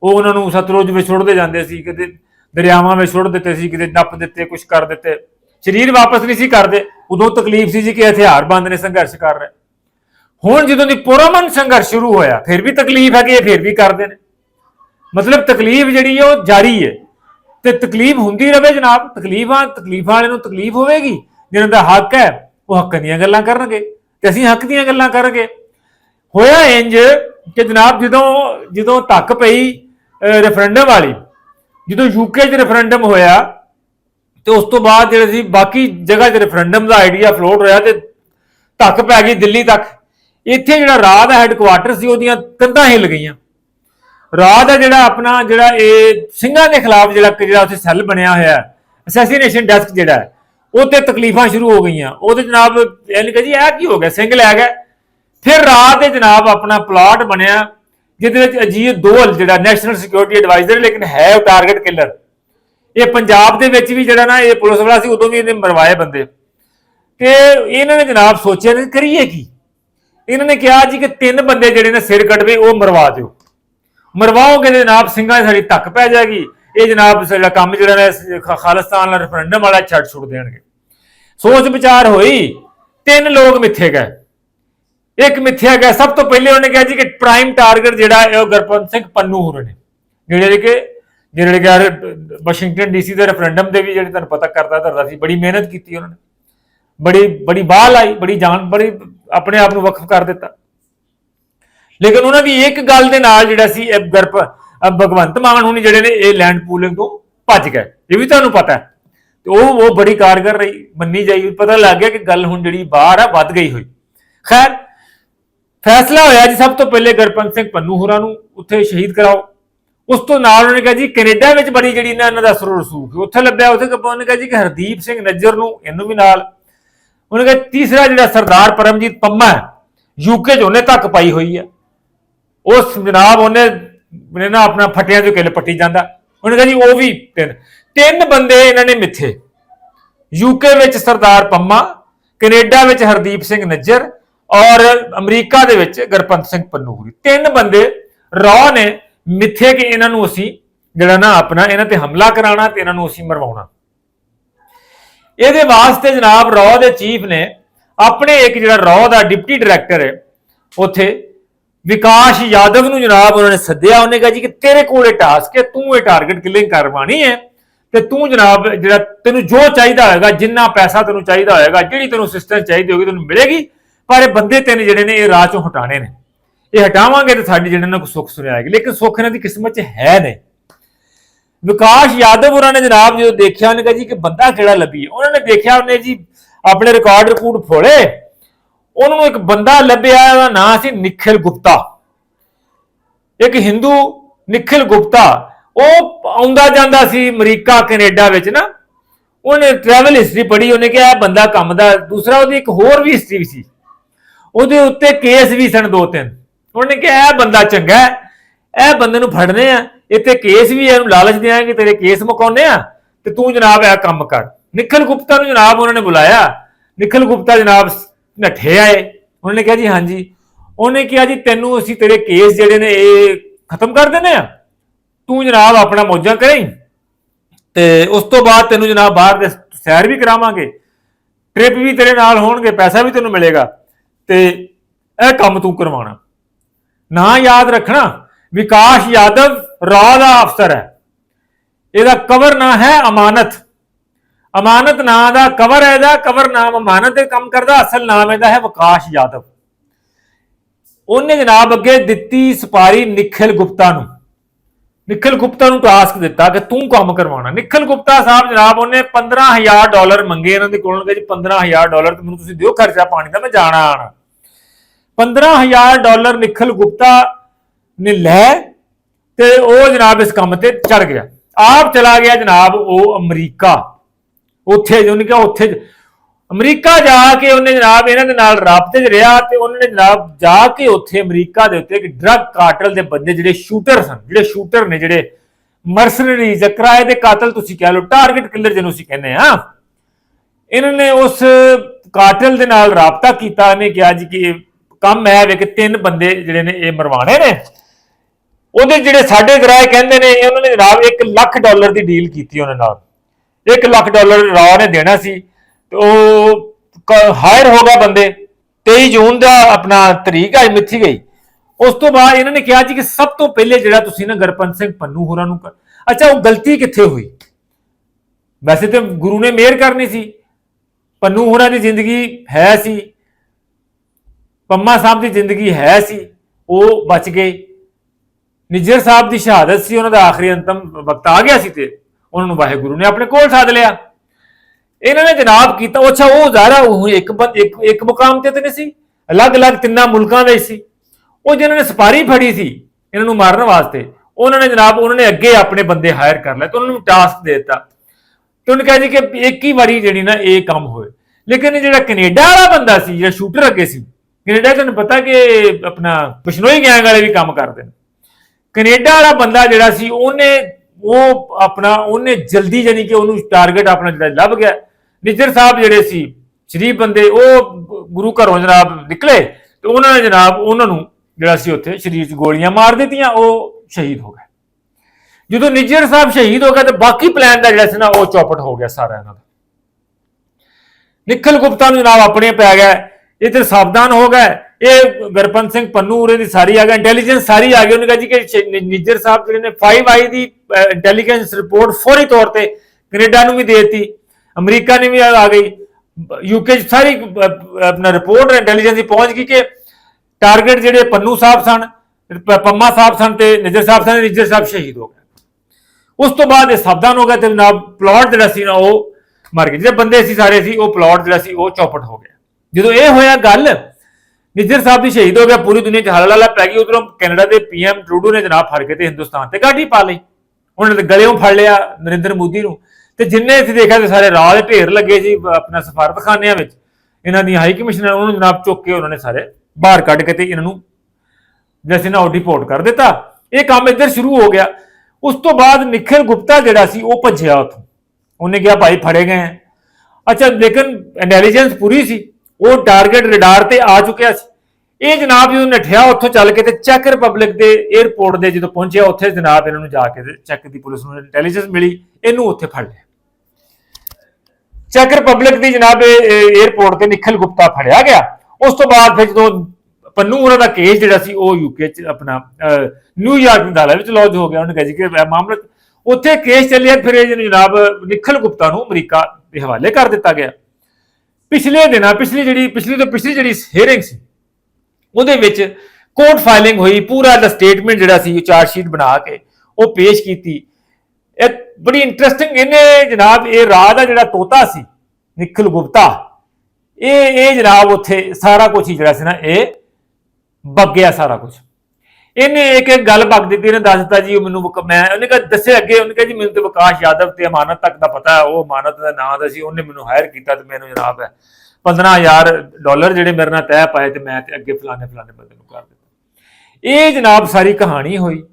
ਉਹ ਉਹਨਾਂ ਨੂੰ ਸਤਲੁਜ ਵਿੱਚ ਛੁੱਟਦੇ ਜਾਂਦੇ ਸੀ, ਕਿਤੇ ਦਰਿਆਵਾਂ ਵਿੱਚ ਸੁੱਟ ਦਿੱਤੇ ਸੀ, ਕਿਤੇ ਨੱਪ ਦਿੱਤੇ ਕੁਝ ਕਰ ਦਿੱਤੇ। ਸਰੀਰ ਵਾਪਸ ਨਹੀਂ ਸੀ ਕਰਦੇ। ਉਦੋਂ ਤਕਲੀਫ ਸੀ ਜੀ ਕਿ ਹਥਿਆਰਬੰਦ ਨੇ ਸੰਘਰਸ਼ ਕਰ ਰਹੇ। ਹੁਣ ਜਦੋਂ ਦੀ ਪੁਰਮਨ ਸੰਘਰਸ਼ ਸ਼ੁਰੂ ਹੋਇਆ, ਫਿਰ ਵੀ ਤਕਲੀਫ ਹੈ ਕਿ ਇਹ ਫਿਰ ਵੀ ਕਰਦੇ ਨੇ। ਮਤਲਬ ਤਕਲੀਫ ਜਿਹੜੀ ਹੈ ਉਹ ਜਾਰੀ ਹੈ। ਤੇ ਤਕਲੀਫ ਹੁੰਦੀ ਰਵੇ ਜਨਾਬ, ਤਕਲੀਫਾਂ ਤਕਲੀਫਾਂ ਵਾਲੇ ਨੂੰ ਤਕਲੀਫ ਹੋਵੇਗੀ, ਜਿਹਨਾਂ ਦਾ ਹੱਕ ਹੈ, ਉਹ ਹੱਕ ਦੀਆਂ ਗੱਲਾਂ ਕਰਨਗੇ। ਤੇ ਅਸੀਂ ਹੱਕ ਦੀਆਂ ਗੱਲਾਂ ਕਰਾਂਗੇ ਹੋਇਆ ਇੰਜ ਕਿ ਜਨਾਬ ਜਦੋਂ ਜਦੋਂ ਧੱਕ ਪਈ ਰੈਫਰੈਂਡਮ ਵਾਲੀ, ਜਦੋਂ ਯੂਕੇ 'ਚ ਰੈਫਰੈਂਡਮ ਹੋਇਆ, ਤੇ ਉਸ ਤੋਂ ਬਾਅਦ ਜਿਹੜੇ ਸੀ, ਬਾਕੀ ਜਗ੍ਹਾ 'ਚ ਰੈਫਰੈਂਡਮ ਦਾ ਆਈਡੀਆ ਫਲੋਟ ਹੋਇਆ ਤੇ ਧੱਕ ਪੈ ਗਈ ਦਿੱਲੀ ਤੱਕ। ਇੱਥੇ ਜਿਹੜਾ ਰਾਹ ਦਾ ਹੈੱਡਕੁਆਟਰ ਸੀ, ਉਹਦੀਆਂ ਕੰਧਾਂ ਹਿੱਲ ਗਈਆਂ। ਰਾਹ ਦਾ ਜਿਹੜਾ ਆਪਣਾ ਜਿਹੜਾ ਇਹ ਸਿੰਘਾਂ ਦੇ ਖਿਲਾਫ ਜਿਹੜਾ ਜਿਹੜਾ ਉੱਥੇ ਸੈੱਲ ਬਣਿਆ ਹੋਇਆ ਅਸੈਸੀਨੇਸ਼ਨ ਡੈਸਕ ਜਿਹੜਾ ਹੈ, ਉਹ ਤੇ ਤਕਲੀਫਾਂ ਸ਼ੁਰੂ ਹੋ ਗਈਆਂ। ਉਹਦੇ ਜਨਾਬ ਇਹਨੇ ਜੀ ਇਹ ਕੀ ਹੋ ਗਿਆ? ਸਿੰਘ ਲੈ ਗਏ। ਫਿਰ ਰਾਤ ਦੇ ਜਨਾਬ ਆਪਣਾ ਪਲਾਟ ਬਣਿਆ, ਜਿਹਦੇ ਵਿੱਚ ਅਜੀਤ ਦੋਲ ਜਿਹੜਾ ਨੈਸ਼ਨਲ ਸਿਕਿਉਰਿਟੀ ਐਡਵਾਈਜ਼ਰ ਲੇਕਿਨ ਹੈ ਉਹ ਟਾਰਗੇਟ ਕਿਲਰ ਇਹ ਪੰਜਾਬ ਦੇ ਵਿੱਚ ਵੀ ਜਿਹੜਾ ਨਾ ਇਹ ਪੁਲਿਸ ਵਾਲਾ ਸੀ, ਉਦੋਂ ਵੀ ਇਹਨੇ ਮਰਵਾਏ ਬੰਦੇ। ਤੇ ਇਹਨਾਂ ਨੇ ਜਨਾਬ ਸੋਚਿਆ ਕਿ ਕਰੀਏ ਕੀ? ਇਹਨਾਂ ਨੇ ਕਿਹਾ ਜੀ ਕਿ ਤਿੰਨ ਬੰਦੇ ਜਿਹੜੇ ਨੇ ਸਿਰ ਕੱਟਵੇ ਉਹ ਮਰਵਾ ਦਿਓ। ਮਰਵਾਓਗੇ ਤੇ ਜਨਾਬ ਸਿੰਘਾਂ ਦੀ ਸਾਡੀ ਧੱਕ ਪੈ ਜਾਏਗੀ। ਇਹ ਜਨਾਬ ਸਾਡਾ ਕੰਮ ਜਿਹੜਾ ਨੇ ਖਾਲਿਸਤਾਨ ਨਾਲ ਰੈਫਰੈਂਡਮ ਵਾਲਾ ਛੱਡ ਛੁੱਟ ਦੇਣਗੇ। ਸੋਚ ਵਿਚਾਰ ਹੋਈ, ਤਿੰਨ ਲੋਕ ਮਿੱਥੇ ਗਏ। ਇੱਕ ਮਿੱਥਿਆ ਗਿਆ, ਸਭ ਤੋਂ ਪਹਿਲੇ ਉਹਨੇ ਕਿਹਾ ਜੀ ਕਿ ਪ੍ਰਾਈਮ ਟਾਰਗੇਟ ਜਿਹੜਾ ਹੈ ਉਹ ਗੁਰਪੰਤ ਸਿੰਘ ਪੰਨੂ ਹੋਰੇ ਨੇ। ਜਿਹੜੇ ਕਿ ਜਿਹੜੇ ਕਿ ਵਾਸ਼ਿੰਗਟਨ ਡੀਸੀ ਦੇ ਰੈਫਰੈਂਡਮ ਦੇ ਵੀ ਜਿਹੜੇ ਤੁਹਾਨੂੰ ਪਤਾ ਕਰਦਾ ਧਰਦਾ ਸੀ, ਬੜੀ ਮਿਹਨਤ ਕੀਤੀ ਉਹਨਾਂ ਨੇ। ਬੜੀ ਬੜੀ ਬਾਹ ਲਾਈ, ਬੜੀ ਜਾਨ ਬੜੀ ਆਪਣੇ ਆਪ ਨੂੰ ਵਕਫ ਕਰ ਦਿੱਤਾ। ਲੇਕਿਨ ਉਹਨਾਂ ਦੀ ਇੱਕ ਗੱਲ ਦੇ ਨਾਲ ਜਿਹੜਾ ਸੀ, ਇਹ ਗਰਪ ਭਗਵੰਤ ਮਾਨ ਹੁਣੀ ਜਿਹੜੇ ਨੇ, ਇਹ ਲੈਂਡ ਪੂਲਿੰਗ ਤੋਂ ਭੱਜ ਗਏ। ਇਹ ਵੀ ਤੁਹਾਨੂੰ ਪਤਾ ਹੈ। ਤੇ ਉਹ ਉਹ ਬੜੀ ਕਾਰਗਰ ਰਹੀ, ਮੰਨੀ ਜਾਈ। ਪਤਾ ਲੱਗ ਗਿਆ ਕਿ ਗੱਲ ਹੁਣ ਜਿਹੜੀ ਬਾਹਰ ਆ, ਵੱਧ ਗਈ ਹੋਈ। ਖੈਰ, ਫੈਸਲਾ ਹੋਇਆ ਜੀ ਸਭ ਤੋਂ ਪਹਿਲੇ ਗਰਪੰਤ ਸਿੰਘ ਪੰਨੂ ਹੋਰਾਂ ਨੂੰ, ਉੱਥੇ ਸ਼ਹੀਦ ਕਰਾਓ। ਉਸ ਤੋਂ ਨਾਲ ਉਹਨੇ ਕਿਹਾ ਜੀ, ਕੈਨੇਡਾ ਵਿੱਚ ਬੜੀ ਜਿਹੜੀ ਨਾ ਇਹਨਾਂ ਦਾ ਅਸਰ ਰਸੂਖ ਉੱਥੇ ਲੱਭਿਆ, ਉੱਥੇ ਉਹਨੇ ਕਿਹਾ ਜੀ ਕਿ ਹਰਦੀਪ ਸਿੰਘ ਨੱਜਰ ਨੂੰ, ਇਹਨੂੰ ਵੀ ਨਾਲ। ਉਹਨੇ ਕਿਹਾ, ਤੀਸਰਾ ਜਿਹੜਾ ਸਰਦਾਰ ਪਰਮਜੀਤ ਪੰਮਾ ਹੈ ਯੂਕੇ 'ਚ ਉਹਨੇ ਤੱਕ ਪਾਈ ਹੋਈ ਹੈ। ਉਸ ਜਨਾਬ ਉਹਨੇ ਉਹਨੇ ਨਾ ਆਪਣਾ ਫਟਿਆਂ ਚੋਂ ਕਿੱਲ ਪੱਟੀ ਜਾਂਦਾ। ਉਹਨੇ ਕਿਹਾ ਜੀ, ਉਹ ਵੀ ਤਿੰਨ। ਤਿੰਨ ਬੰਦੇ ਇਹਨਾਂ ਨੇ ਮਿੱਥੇ। ਯੂਕੇ ਵਿੱਚ ਸਰਦਾਰ ਪੰਮਾ, ਕੈਨੇਡਾ ਵਿੱਚ ਹਰਦੀਪ ਸਿੰਘ ਨੱਜਰ ਔਰ ਅਮਰੀਕਾ ਦੇ ਵਿੱਚ ਗੁਰਪੰਤ ਸਿੰਘ ਪੰਨੂਰੀ ਤਿੰਨ ਬੰਦੇ ਰੌ ਨੇ ਮਿੱਥੇ ਕਿ ਇਹਨਾਂ ਨੂੰ ਅਸੀਂ ਜਿਹੜਾ ਨਾ ਆਪਣਾ ਇਹਨਾਂ ਤੇ ਹਮਲਾ ਕਰਾਉਣਾ ਤੇ ਇਹਨਾਂ ਨੂੰ ਅਸੀਂ ਮਰਵਾਉਣਾ। ਇਹਦੇ ਵਾਸਤੇ ਜਨਾਬ ਰੌ ਦੇ ਚੀਫ ਨੇ ਆਪਣੇ ਇੱਕ ਜਿਹੜਾ ਰੌ ਦਾ ਡਿਪਟੀ ਡਾਇਰੈਕਟਰ ਹੈ, ਉੱਥੇ ਵਿਕਾਸ ਯਾਦਵ ਨੂੰ ਜਨਾਬ ਉਹਨਾਂ ਨੇ ਸੱਦਿਆ, ਉਹਨੇ ਕਿਹਾ ਜੀ ਕਿ ਤੇਰੇ ਕੋਲ ਇਹ ਟਾਸਕ ਹੈ, ਤੂੰ ਇਹ ਟਾਰਗੇਟ ਕਿਲਿੰਗ ਕਰਵਾਣੀ ਹੈ। ਤੇ ਤੂੰ ਜਨਾਬ ਜਿਹੜਾ ਤੈਨੂੰ ਜੋ ਚਾਹੀਦਾ ਹੋਏਗਾ, ਜਿੰਨਾ ਪੈਸਾ ਤੈਨੂੰ ਚਾਹੀਦਾ ਹੋਏਗਾ, ਜਿਹੜੀ ਤੈਨੂੰ ਸਿਸਟਮ ਚਾਹੀਦੀ ਹੋਗੀ ਤੈਨੂੰ ਮਿਲੇਗੀ। ਪਰ ਇਹ ਬੰਦੇ ਤੈਨੂੰ ਜਿਹੜੇ ਨੇ, ਇਹ ਰਾਹ ਚੋਂ ਹਟਾਣੇ ਨੇ। ਇਹ ਹਟਾਵਾਂਗੇ ਤੇ ਸਾਡੀ ਜਿਹੜੇ ਨਾਲ ਕੋਈ ਸੁੱਖ ਸੁਣਾਏਗੀ ਲੇਕਿਨ ਸੁੱਖ ਇਹਨਾਂ ਦੀ ਕਿਸਮਤ 'ਚ ਹੈ ਨਹੀਂ। ਵਿਕਾਸ ਯਾਦਵ ਉਹਨਾਂ ਨੇ ਜਨਾਬ ਜਦੋਂ ਦੇਖਿਆ, ਉਹਨੇ ਕਿਹਾ ਜੀ ਕਿ ਬੰਦਾ ਕਿਹੜਾ ਲੱਭੀ ਉਹਨਾਂ ਨੇ ਦੇਖਿਆ, ਉਹਨੇ ਜੀ ਆਪਣੇ ਰਿਕਾਰਡ ਰਿਕੂਡ ਫੋੜੇ। ਉਹਨੂੰ ਇੱਕ ਬੰਦਾ ਲੱਭਿਆ, ਉਹਦਾ ਨਾਂ ਸੀ ਨਿਖਿਲ ਗੁਪਤਾ। ਇੱਕ ਹਿੰਦੂ ਨਿਖਿਲ ਗੁਪਤਾ, ਉਹ ਆਉਂਦਾ ਜਾਂਦਾ ਸੀ ਅਮਰੀਕਾ, ਕੈਨੇਡਾ ਵਿੱਚ ਨਾ। ਉਹਨੇ ਟਰੈਵਲ ਹਿਸਟਰੀ ਪੜ੍ਹੀ, ਉਹਨੇ ਕਿਹਾ ਇਹ ਬੰਦਾ ਕੰਮ ਦਾ, ਦੂਸਰਾ ਉਹਦੀ ਇੱਕ ਹੋਰ ਵੀ ਹਿਸਟਰੀ ਸੀ। ਉਹਦੇ ਉੱਤੇ ਕੇਸ ਵੀ ਸਨ ਦੋ ਤਿੰਨ। ਉਹਨੇ ਕਿਹਾ, ਇਹ ਬੰਦਾ ਚੰਗਾ ਹੈ, ਇਹ ਬੰਦੇ ਨੂੰ ਫੜਨੇ ਆ, ਇੱਥੇ ਕੇਸ ਵੀ ਇਹਨੂੰ ਲਾਲਚ ਦਿਆਂਗੇ ਤੇਰੇ ਕੇਸ ਮੁਕਾਉਨੇ ਆ, ਤੇ ਤੂੰ ਜਨਾਬ ਇਹ ਕੰਮ ਕਰ। ਨਿਖਿਲ ਗੁਪਤਾ ਨੂੰ ਜਨਾਬ ਉਹਨਾਂ ਨੇ ਬੁਲਾਇਆ। ਨਿਖਿਲ ਗੁਪਤਾ ਜਨਾਬ ਨੱਠੇ ਆਏ। ਉਹਨਾਂ ਨੇ ਕਿਹਾ ਜੀ, ਹਾਂਜੀ। ਉਹਨੇ ਕਿਹਾ ਜੀ, ਤੈਨੂੰ ਅਸੀਂ ਤੇਰੇ ਕੇਸ ਜਿਹੜੇ ਨੇ, ਇਹ ਖਤਮ ਕਰ ਦੇਣੇ ਆ। ਤੂੰ ਜਨਾਬ ਆਪਣਾ ਮੌਜਾਂ ਕਰੇ ਤੇ ਉਸ ਤੋਂ ਬਾਅਦ ਤੈਨੂੰ ਜਨਾਬ ਬਾਹਰ ਦੇ ਸੈਰ ਵੀ ਕਰਾਵਾਂਗੇ। ਟ੍ਰਿਪ ਵੀ ਤੇਰੇ ਨਾਲ ਹੋਣਗੇ, ਪੈਸਾ ਵੀ ਤੈਨੂੰ ਮਿਲੇਗਾ। ਤੇ ਇਹ ਕੰਮ ਤੂੰ ਕਰਵਾਉਣਾ। ਨਾਂ ਯਾਦ ਰੱਖਣਾ, ਵਿਕਾਸ ਯਾਦਵ ਰਾਹ ਦਾ ਅਫਸਰ ਹੈ। ਇਹਦਾ ਕਵਰ ਨਾਂ ਹੈ ਅਮਾਨਤ। ਅਮਾਨਤ ਨਾਂ ਦਾ ਕਵਰ ਹੈ ਇਹਦਾ, ਕਵਰ ਨਾਮ ਅਮਾਨਤ ਦੇ ਕੰਮ ਕਰਦਾ, ਅਸਲ ਨਾਮ ਇਹਦਾ ਹੈ ਵਿਕਾਸ ਯਾਦਵ। ਉਹਨੇ ਜਨਾਬ ਅੱਗੇ ਦਿੱਤੀ ਸਪਾਰੀ ਨਿਖਿਲ ਗੁਪਤਾ ਨੂੰ। ਨਿਖਿਲ ਗੁਪਤਾ ਨੂੰ ਟਾਸਕ ਦਿੱਤਾ ਕਿ ਤੂੰ ਕੰਮ ਕਰਵਾਉਣਾ। ਨਿਖਿਲ ਗੁਪਤਾ ਸਾਹਿਬ ਜਨਾਬ, ਉਹਨੇ 15000 ਡਾਲਰ ਮੰਗੇ, ਇਹਨਾਂ ਦੇ ਕੋਲੋਂ ਕਿ ਜੀ 15000 ਡਾਲਰ ਤੇ ਮੈਨੂੰ ਤੁਸੀਂ ਦਿਓ ਖਰਚਾ ਪਾਣੀ ਦਾ, ਮੈਂ ਜਾਣਾ ਆਣਾ। 15000 ਡਾਲਰ ਨਿਖਿਲ ਗੁਪਤਾ ਨੇ ਲੈ ਤੇ ਉਹ ਜਨਾਬ ਇਸ ਕੰਮ ਤੇ ਚੜ ਗਿਆ। ਆਪ ਚਲਾ ਗਿਆ ਜਨਾਬ ਉਹ ਅਮਰੀਕਾ। ਉੱਥੇ ਉਹਨੇ ਕਿਹਾ, ਉੱਥੇ ਅਮਰੀਕਾ ਜਾ ਕੇ ਉਹਨੇ ਜਨਾਬ ਇਹਨਾਂ ਦੇ ਨਾਲ ਰਾਬਤੇ 'ਚ ਰਿਹਾ ਤੇ ਉਹਨਾਂ ਨੇ ਜਨਾਬ ਜਾ ਕੇ ਉੱਥੇ ਅਮਰੀਕਾ ਦੇ ਉੱਤੇ ਇੱਕ ਡਰੱਗ ਕਾਰਟਲ ਦੇ ਬੰਦੇ ਜਿਹੜੇ ਸ਼ੂਟਰ ਸਨ, ਜਿਹੜੇ ਸ਼ੂਟਰ ਨੇ, ਜਿਹੜੇ ਮਰਸਨਰੀਜ਼ ਕਿਰਾਏ ਦੇ ਕਾਤਲ ਤੁਸੀਂ ਕਹਿ ਲਓ ਟਾਰਗੇਟ ਕਿਲਰ ਜਿਹਨੂੰ ਅਸੀਂ ਕਹਿੰਦੇ ਆ ਇਹਨਾਂ ਨੇ ਉਸ ਕਾਟਲ ਦੇ ਨਾਲ ਰਾਬਤਾ ਕੀਤਾ, ਇਹਨੇ ਕਿਹਾ ਜੀ ਕਿ ਇਹ ਕੰਮ ਹੈ ਵੇ ਕਿ ਤਿੰਨ ਬੰਦੇ ਜਿਹੜੇ ਨੇ ਇਹ ਮਰਵਾਣੇ ਨੇ। ਉਹਦੇ ਜਿਹੜੇ ਸਾਡੇ ਗ੍ਰਾਹ ਕਹਿੰਦੇ ਨੇ ਉਹਨਾਂ ਨੇ ਜਨਾਬ 1 ਲੱਖ ਡਾਲਰ ਦੀ ਡੀਲ ਕੀਤੀ ਉਹਨਾਂ ਨਾਲ। 1 ਲੱਖ ਡਾਲਰ ਰਾਹ ਨੇ ਦੇਣਾ ਸੀ ਤੇ ਉਹ ਹਾਇਰ ਹੋ ਗਿਆ ਬੰਦੇ। 23 ਜੂਨ ਦਾ ਆਪਣਾ ਤਰੀਕ ਆ ਮਿੱਥੀ ਗਈ। ਉਸ ਤੋਂ ਬਾਅਦ ਇਹਨਾਂ ਨੇ ਕਿਹਾ ਜੀ ਕਿ ਸਭ ਤੋਂ ਪਹਿਲੇ ਜਿਹੜਾ ਤੁਸੀਂ ਨਾ ਗਰਪੰਤ ਸਿੰਘ ਪੰਨੂ ਹੋਰਾਂ ਨੂੰ ਕਰ- ਅੱਛਾ, ਉਹ ਗਲਤੀ ਕਿੱਥੇ ਹੋਈ? ਵੈਸੇ ਤੇ ਗੁਰੂ ਨੇ ਮਿਹਰ ਕਰਨੀ ਸੀ। ਪੰਨੂ ਹੋਰਾਂ ਦੀ ਜ਼ਿੰਦਗੀ ਹੈ ਸੀ। ਪੰਮਾ ਸਾਹਿਬ ਦੀ ਜ਼ਿੰਦਗੀ ਹੈ ਸੀ। ਉਹ ਬਚ ਗਏ। ਨਿੱਜਰ ਸਾਹਿਬ ਦੀ ਸ਼ਹਾਦਤ ਸੀ, ਉਹਨਾਂ ਦਾ ਆਖਰੀ ਅੰਤਮ ਵਕਤ ਆ ਗਿਆ ਸੀ ਤੇ। ਉਹਨਾਂ ਨੂੰ ਵਾਹਿਗੁਰੂ ਨੇ ਆਪਣੇ ਕੋਲ ਸਾਧ ਲਿਆ। ਇਹਨਾਂ ਨੇ ਜਨਾਬ ਕੀਤਾ ਉਹ ਅੱਛਾ, ਉਹ ਜ਼ਾਰਾ ਉਹ ਇੱਕ ਇੱਕ ਮੁਕਾਮ ਤੇ ਤੇ ਨਹੀਂ ਸੀ, ਅਲੱਗ-ਅਲੱਗ ਤਿੰਨਾਂ ਮੁਲਕਾਂ ਦੇ ਸੀ। ਉਹ ਜਿਨ੍ਹਾਂ ਨੇ ਸਪਾਰੀ ਫੜੀ ਸੀ, ਇਹਨਾਂ ਨੂੰ ਮਾਰਨ ਵਾਸਤੇ, ਉਹਨਾਂ ਨੇ ਜਨਾਬ, ਉਹਨਾਂ ਨੇ ਅੱਗੇ ਆਪਣੇ ਬੰਦੇ ਹਾਇਰ ਕਰ ਲਏ ਤੇ ਉਹਨਾਂ ਨੂੰ ਟਾਸਕ ਦੇ ਦਿੱਤਾ। ਤੇ ਉਹਨੇ ਕਿਹਾ ਜੀ ਕਿ ਇੱਕ ਹੀ ਵਾਰੀ ਜਿਹੜੀ ਨਾ ਇਹ ਕੰਮ ਹੋਏ। ਲੇਕਿਨ ਜਿਹੜਾ ਕੈਨੇਡਾ ਵਾਲਾ ਬੰਦਾ ਸੀ, ਜਿਹੜਾ ਸ਼ੂਟਰ ਅੱਗੇ ਸੀ, ਕੈਨੇਡਾ ਤੁਹਾਨੂੰ ਪਤਾ ਕਿ ਆਪਣਾ ਬਿਸ਼ਨੋਈ ਗੈਂਗ ਵਾਲੇ ਵੀ ਕੰਮ ਕਰਦੇ ਨੇ। ਕੈਨੇਡਾ ਵਾਲਾ ਬੰਦਾ ਜਿਹੜਾ ਸੀ, ਉਹਨੇ ਉਹ ਆਪਣਾ, ਉਹਨੇ ਜਲਦੀ ਜਾਨੀ ਕਿ ਉਹਨੂੰ ਟਾਰਗੇਟ ਆਪਣਾ ਜਿਹੜਾ ਲੱਭ ਗਿਆ। ਨਿੱਜਰ ਸਾਹਿਬ ਜਿਹੜੇ ਸੀ, ਸ਼ਰੀਫ ਬੰਦੇ, ਉਹ ਗੁਰੂ ਘਰੋਂ ਜਨਾਬ ਨਿਕਲੇ ਤੇ ਉਹਨਾਂ ਨੇ ਜਨਾਬ ਉਹਨਾਂ ਨੂੰ ਜਿਹੜਾ ਸੀ ਉੱਥੇ ਸਰੀਰ 'ਚ ਗੋਲੀਆਂ ਮਾਰ ਦਿੱਤੀਆਂ, ਉਹ ਸ਼ਹੀਦ ਹੋ ਗਏ। ਜਦੋਂ ਨਿੱਜਰ ਸਾਹਿਬ ਸ਼ਹੀਦ ਹੋ ਗਏ ਤੇ ਬਾਕੀ ਪਲਾਨ ਦਾ ਜਿਹੜਾ ਸੀ ਨਾ, ਉਹ ਚੌਪਟ ਹੋ ਗਿਆ ਸਾਰਾ ਇਹਨਾਂ ਦਾ। ਨਿਖਲ ਗੁਪਤਾ ਨੂੰ ਜਨਾਬ ਆਪਣੇ ਪੈ ਗਿਆ, ਇਹ ਤੇ ਸਾਵਧਾਨ ਹੋ ਗਏ। ਇਹ ਗਰਪੰਤ ਸਿੰਘ ਪੰਨੂ ਉਰੇ ਦੀ ਸਾਰੀ ਆ ਗਈ ਇੰਟੈਲੀਜੈਂਸ ਸਾਰੀ ਆ ਗਈ। ਉਹਨੇ ਕਿਹਾ ਜੀ ਕਿ ਨਿੱਜਰ ਸਾਹਿਬ ਜਿਹੜੇ ਨੇ 5 ਆਈ ਦੀ ਇੰਟੈਲੀਜੈਂਸ ਰਿਪੋਰਟ ਫੌਰੀ ਤੌਰ ਤੇ ਕੈਨੇਡਾ ਨੂੰ ਵੀ ਦੇ ਦਿੱਤੀ। ਅਮਰੀਕਾ ਨੇ ਵੀ ਆ ਗਈ। ਯੂਕੇ ਚ ਸਾਰੀ ਆਪਣਾ ਰਿਪੋਰਟ ਇੰਟੈਲੀਜੈਂਸ ਦੀ ਪਹੁੰਚ ਗਈ ਕਿ ਟਾਰਗੇਟ ਜਿਹੜੇ ਪੰਨੂ ਸਾਹਿਬ ਸਨ ਪੰਮਾ ਸਾਹਿਬ ਸਨ ਤੇ ਨਿੱਜਰ ਸਾਹਿਬ ਸਨ, ਨਿੱਜਰ ਸਾਹਿਬ ਸ਼ਹੀਦ ਹੋ ਗਏ। ਉਸ ਤੋਂ ਬਾਅਦ ਇਹ ਸਾਵਧਾਨ ਹੋ ਗਿਆ ਤੇ ਜਨਾਬ ਪਲਾਟ ਜਿਹੜਾ ਸੀ ਨਾ ਉਹ ਮਰ ਗਏ ਜਿਹੜੇ ਬੰਦੇ ਸੀ ਸਾਰੇ ਸੀ, ਉਹ ਪਲਾਟ ਜਿਹੜਾ ਸੀ, ਉਹ ਚੌਪਟ ਹੋ ਗਿਆ। ਜਦੋਂ ਇਹ ਹੋਇਆ ਗੱਲ ਨਿੱਜਰ ਸਾਹਿਬ ਦੀ ਸ਼ਹੀਦ ਹੋ ਗਿਆ, ਪੂਰੀ ਦੁਨੀਆ 'ਚ ਹਲਲਾ ਪੈ ਗਈ। ਉਧਰੋਂ ਕੈਨੇਡਾ ਦੇ ਪੀਐਮ ਟਰੂਡੂ ਨੇ ਜਨਾਬ ਫੜ ਕੇ ਤੇ ਹਿੰਦੁਸਤਾਨ ਤੇ ਗਾਠੀ ਪਾ ਲਈ। ਉਹਨਾਂ ਨੇ ਗਲਿਓਂ ਫੜ ਲਿਆ ਨਰਿੰਦਰ ਮੋਦੀ ਨੂੰ। ਤੇ ਜਿੰਨੇ ਇੱਥੇ ਦੇਖਿਆ ਤੇ ਸਾਰੇ ਰਾਹ ਦੇ ਢੇਰ ਲੱਗੇ ਸੀ ਆਪਣਾ ਸਫਾਰਤਖਾਨਿਆਂ ਵਿੱਚ, ਇਹਨਾਂ ਦੀ ਹਾਈ ਕਮਿਸ਼ਨਰ ਉਹਨਾਂ ਨੂੰ ਜਨਾਬ ਚੁੱਕ ਕੇ ਉਹਨਾਂ ਨੇ ਸਾਰੇ ਬਾਹਰ ਕੱਢ ਕੇ ਤੇ ਇਹਨਾਂ ਨੂੰ ਜੈਸੇ ਨਾ ਉਹ ਰਿਪੋਰਟ ਕਰ ਦਿੱਤਾ। ਇਹ ਕੰਮ ਇੱਧਰ ਸ਼ੁਰੂ ਹੋ ਗਿਆ। ਉਸ ਤੋਂ ਬਾਅਦ ਨਿਖਿਲ ਗੁਪਤਾ ਜਿਹੜਾ ਸੀ, ਉਹ ਭੱਜਿਆ ਉੱਥੋਂ। ਉਹਨੇ ਕਿਹਾ, ਭਾਈ ਫੜੇ ਗਏ ਹੈ ਅੱਛਾ, ਲੇਕਿਨ ਇੰਟੈਲੀਜੈਂਸ ਪੂਰੀ ਸੀ। ਉਹ ਟਾਰਗੇਟ ਰਡਾਰ ਤੇ ਆ ਚੁੱਕਿਆ ਸੀ। ਇਹ ਜਨਾਬ ਜਦੋਂ ਨਠਿਆ ਉੱਥੋਂ ਚੱਲ ਕੇ ਤੇ ਚੈੱਕ ਰਿਪਬਲਿਕ ਦੇ 에ਅਰਪੋਰਟ ਦੇ ਜਦੋਂ ਪਹੁੰਚਿਆ ਉੱਥੇ ਜਨਾਬ ਇਹਨਾਂ ਨੂੰ ਜਾ ਕੇ ਚੈੱਕ ਦੀ ਪੁਲਿਸ ਨੂੰ ਇੰਟੈਲੀਜੈਂਸ ਮਿਲੀ ਇਹਨੂੰ ਉੱਥੇ ਫੜ ਲਿਆ। ਚੈੱਕ ਰਿਪਬਲਿਕ ਦੀ ਜਨਾਬ 에ਅਰਪੋਰਟ ਤੇ ਨਿਖਿਲ ਗੁਪਤਾ ਫੜਿਆ ਗਿਆ। ਉਸ ਤੋਂ ਬਾਅਦ ਫਿਰ ਜਦੋਂ ਪੰਨੂ ਉਹਨਾਂ ਦਾ ਕੇਸ ਜਿਹੜਾ ਸੀ ਉਹ ਯੂਕੇ ਚ ਆਪਣਾ ਅਹ, ਨਿਊਯਾਰਕ ਅਦਾਲਤ ਵਿੱਚ ਲੌਜ ਹੋ ਗਿਆ। ਉਹਨੇ ਕਿਹਾ ਜੀ ਕਿ ਮਾਮਲਾ ਉੱਥੇ ਕੇਸ ਚੱਲਿਆ ਫਿਰ ਇਹ ਜਨਾਬ ਨਿਖਿਲ ਗੁਪਤਾ ਨੂੰ ਅਮਰੀਕਾ ਦੇ ਹਵਾਲੇ ਕਰ ਦਿੱਤਾ ਗਿਆ। ਪਿਛਲੇ ਦਿਨਾਂ, ਪਿਛਲੀ ਜਿਹੜੀ, ਪਿਛਲੀ ਤੋਂ ਪਿਛਲੀ ਜਿਹੜੀ ਹੀਅਰਿੰਗ ਸੀ, ਉਹਦੇ ਵਿੱਚ ਕੋਰਟ ਫਾਈਲਿੰਗ ਹੋਈ, ਪੂਰਾ ਦਾ ਸਟੇਟਮੈਂਟ ਜਿਹੜਾ ਸੀ ਚਾਰਜ ਸ਼ੀਟ ਬਣਾ ਕੇ ਉਹ ਪੇਸ਼ ਕੀਤੀ। ਇਹ ਬੜੀ ਇੰਟਰਸਟਿੰਗ ਇਹਨੇ ਜਨਾਬ, ਇਹ ਰਾਹ ਦਾ ਜਿਹੜਾ ਤੋਤਾ ਸੀ, ਨਿਖਿਲ ਗੁਪਤਾ, ਇਹ ਇਹ ਜਨਾਬ ਉੱਥੇ ਸਾਰਾ ਕੁਝ ਹੀ ਜਿਹੜਾ ਸੀ ਨਾ, ਇਹ ਵਗ ਸਾਰਾ ਕੁਝ ਇਹਨੇ ਇੱਕ ਇੱਕ ਗੱਲ ਬਗ ਦਿੱਤੀ, ਇਹਨੇ ਦੱਸ ਦਿੱਤਾ ਜੀ, ਉਹ ਮੈਨੂੰ ਵਕ- ਮੈਂ ਉਹਨੇ ਕਿਹਾ, ਦੱਸੇ ਅੱਗੇ, ਉਹਨੇ ਕਿਹਾ ਜੀ, ਮੈਨੂੰ ਤੇ ਵਿਕਾਸ ਯਾਦਵ ਤੇ ਅਮਾਨਤ ਤੱਕ ਦਾ ਪਤਾ ਹੈ, ਉਹ ਅਮਾਨਤ ਦਾ ਨਾਂ ਦਾ ਸੀ, ਉਹਨੇ ਮੈਨੂੰ ਹਾਇਰ ਕੀਤਾ ਤੇ ਮੈਨੂੰ ਜਨਾਬ ਹੈ। 15000 ਡਾਲਰ ਜਿਹੜੇ ਮੇਰੇ ਨਾਲ ਤੈਅ ਪਾਏ ਤੇ ਮੈਂ ਤੇ ਅੱਗੇ ਫਲਾਣੇ ਫਲਾਣੇ ਬੰਦੇ ਨੂੰ ਕਰ ਦਿੱਤਾ। ਇਹ ਜਨਾਬ ਸਾਰੀ ਕਹਾਣੀ ਹੋਈ।